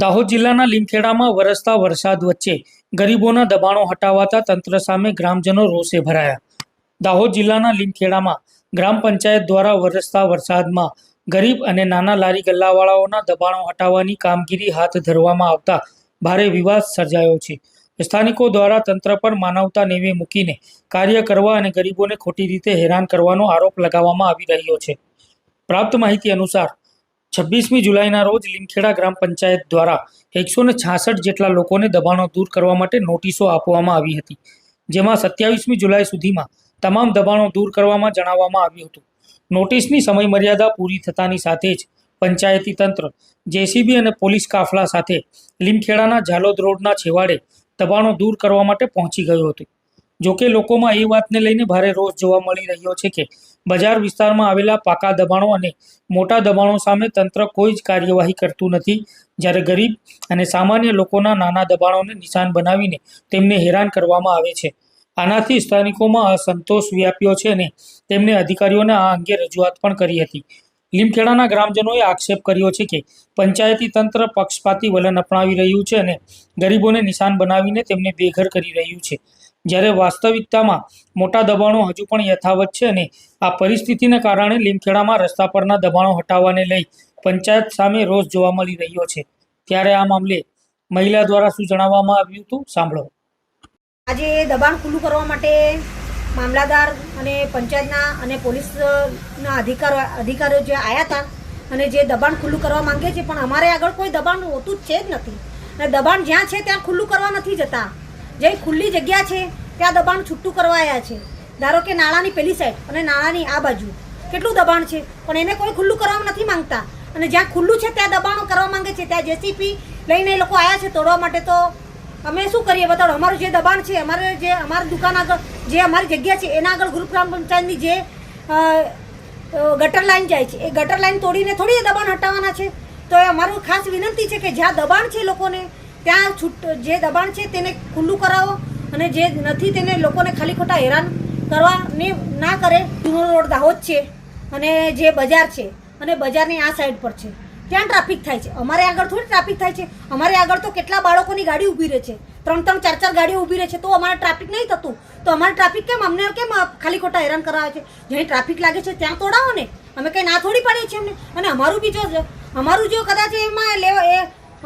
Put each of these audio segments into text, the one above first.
દાહોદ જિલ્લાના લીમખેડામાં વરસતા વરસાદ વચ્ચે ગરીબોના દબાણો હટાવાતા તંત્ર સામે ગ્રામજનો રોષે ભરાયા. દાહોદ જિલ્લાના લીમખેડામાં ગ્રામ પંચાયત દ્વારા વરસતા વરસાદમાં ગરીબ અને નાના લારી ગલ્લાવાળાઓના દબાણો હટાવવાની કામગીરી હાથ ધરવામાં આવતા ભારે વિવાદ સર્જાયો છે. સ્થાનિકો દ્વારા તંત્ર પર માનવતા નેવે મૂકીને કાર્ય કરવા અને ગરીબોને ખોટી રીતે હેરાન કરવાનો આરોપ લગાવવામાં આવી રહ્યો છે. પ્રાપ્ત માહિતી અનુસાર છવ્વીસમી જુલાઈના રોજ લીમખેડા ગ્રામ પંચાયત દ્વારા એકસો જેટલા લોકોને દબાણો દૂર કરવા માટે નોટિસો આપવામાં આવી હતી, જેમાં સત્યાવીસમી જુલાઈ સુધીમાં તમામ દબાણો દૂર કરવામાં જણાવવામાં આવ્યું હતું. નોટિસની સમયમર્યાદા પૂરી થતાની સાથે જ પંચાયતી તંત્ર, જેસીબી અને પોલીસ કાફલા સાથે લીમખેડાના ઝાલોદ રોડના છેવાડે દબાણો દૂર કરવા માટે પહોંચી ગયું હતું. જોકે લોકોમાં એ વાતને લઈને ભારે રોષ જોવા મળી રહ્યો છે કે બજાર વિસ્તારમાં આવેલા પાકા દબાણો અને મોટા દબાણો સામે તંત્ર કોઈ જ કાર્યવાહી કરતું નથી. જ્યારે ગરીબ અને સામાન્ય લોકોના નાના દબાણોને નિશાન બનાવીને તેમને હેરાન કરવામાં આવે છે. આનાથી સ્થાનિકોમાં અસંતોષ વ્યાપ્યો છે અને તેમને અધિકારીઓને આ અંગે રજૂઆત પણ કરી હતી. લીમખેડાના ગ્રામજનોએ આક્ષેપ કર્યો છે કે પંચાયતી તંત્ર પક્ષપાતી વલણ અપનાવી રહ્યું છે અને ગરીબોને નિશાન બનાવીને તેમને બેઘર કરી રહ્યું છે. જ્યારે વાસ્તવિકતામાં મોટા દબાણો હજુ પણ યથાવત છે અને આ પરિસ્થિતિને કારણે લીમખેડામાં રસ્તા પરના દબાણો હટાવવાને લઈ પંચાયત સામે રોષ જોવા મળી રહ્યો છે. ત્યારે આ મામલે મહિલા દ્વારા શું જણાવવામાં આવ્યું હતું? સાંભળો. આજે દબાણ ખુલ્લું કરવા માટે મામલાદાર અને પંચાયતના અને પોલીસના અધિકારો અધિકારીઓ જે આવ્યા હતા અને જે દબાણ ખુલ્લું કરવા માંગે છે, પણ અમારે આગળ કોઈ દબાણ હોતું જ છે જ નથી. અને દબાણ જ્યાં છે ત્યાં ખુલ્લું કરવા નથી જતા. જે ખુલ્લી જગ્યા છે, ત્યાં દબાણ છૂટું કરવા આવ્યા છે. ધારો કે નાળાની પેલી સાઈડ અને નાળાની આ બાજુ. કેટલું દબાણ છે? પણ એને કોઈ ખુલ્લું કરવા નથી માંગતા. અને જ્યાં ખુલ્લું છે, ત્યાં દબાણો કરવા માંગે છે. ત્યાં જેસીપી લઈને એ લોકો આવ્યા છે, તોડવા માટે તો અમે શું કરીએ બતાડો? અમારું જે દબાણ છે, અમારે જે અમારી દુકાન આગળ, જે અમારી જગ્યા છે, એના આગળ ગ્રુપ ગ્રામ પંચાયતની જે ગટર લાઈન જાય છે, એ ગટર લાઈન તોડીને થોડી દબાણ હટાવવાના છે. તો એ અમારું ખાસ વિનંતી છે કે જ્યાં દબાણ છે લોકોને, ત્યાં છૂટ, જે દબાણ છે તેને ખુલ્લું કરાવો અને જે નથી તેને લોકોને ખાલી ખોટા હેરાન કરવાની ના કરે. જૂનો રોડ દાહોદ છે અને જે બજાર છે અને બજારની આ સાઈડ પર છે. ત્યાં ટ્રાફિક થાય છે? અમારે આગળ થોડી ટ્રાફિક થાય છે. અમારે આગળ તો કેટલા બાળકોની ગાડી ઊભી રહે છે? ત્રણ ત્રણ ચાર ચાર ગાડીઓ ઊભી રહે છે. તો અમારે ટ્રાફિક નહીં થતું. તો અમારે ટ્રાફિક કેમ? અમને કેમ ખાલી ખોટા હેરાન કરાવે છે? જ્યાં ટ્રાફિક લાગે છે, ત્યાં તોડાવો ને. અમે કંઈ ના થોડી પાડીએ છીએ અમને. અને અમારું બી જો અમારું જો કદાચ એમાં લેવા, એ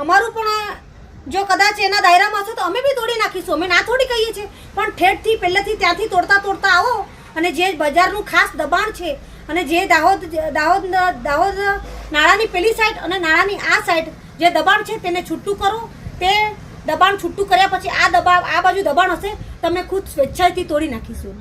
અમારું પણ જો કદાચ એના દાયરામાં હશે તો અમે બી તોડી નાખીશું. અમે ના થોડી કહીએ છીએ. પણ ઠેઠથી, પહેલેથી ત્યાંથી તોડતા તોડતા આવો. અને જે બજારનું ખાસ દબાણ છે, અને જે દાહોદ દાહોદ દાહોદ નાળાની પેલી સાઈડ અને નાળાની આ સાઈડ જે દબાણ છે તેને છૂટું કરો. તે દબાણ છૂટું કર્યા પછી આ દબાણ આ બાજુ દબાણ હશે, તમે ખુદ સ્વેચ્છાએથી તોડી નાખીશું.